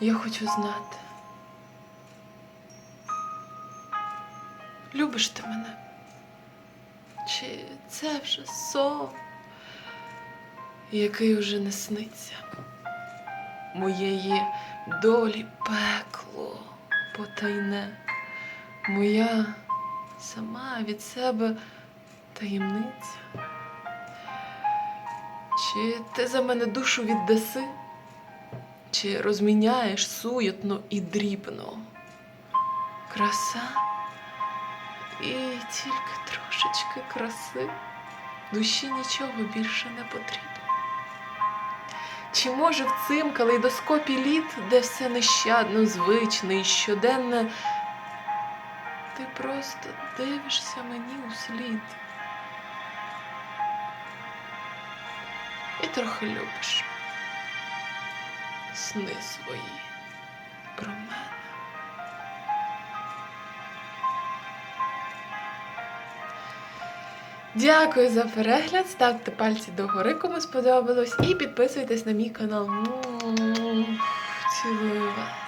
Я хочу знати. Любиш ти мене? Чи це вже сон, який уже не сниться? Моєї долі пекло потайне, моя сама від себе таємниця. Чи ти за мене душу віддаси? Чи розміняєш суєтно і дрібно? Краса і тільки трошечки краси, душі нічого більше не потрібно. Чи може в цим калейдоскопі літ, де все нещадно, звичне і щоденне, ти просто дивишся мені у слід і трохи любиш сни свої про мене. Дякую за перегляд. Ставте пальці догори, кому сподобалось, і підписуйтесь на мій канал. Цілую вас.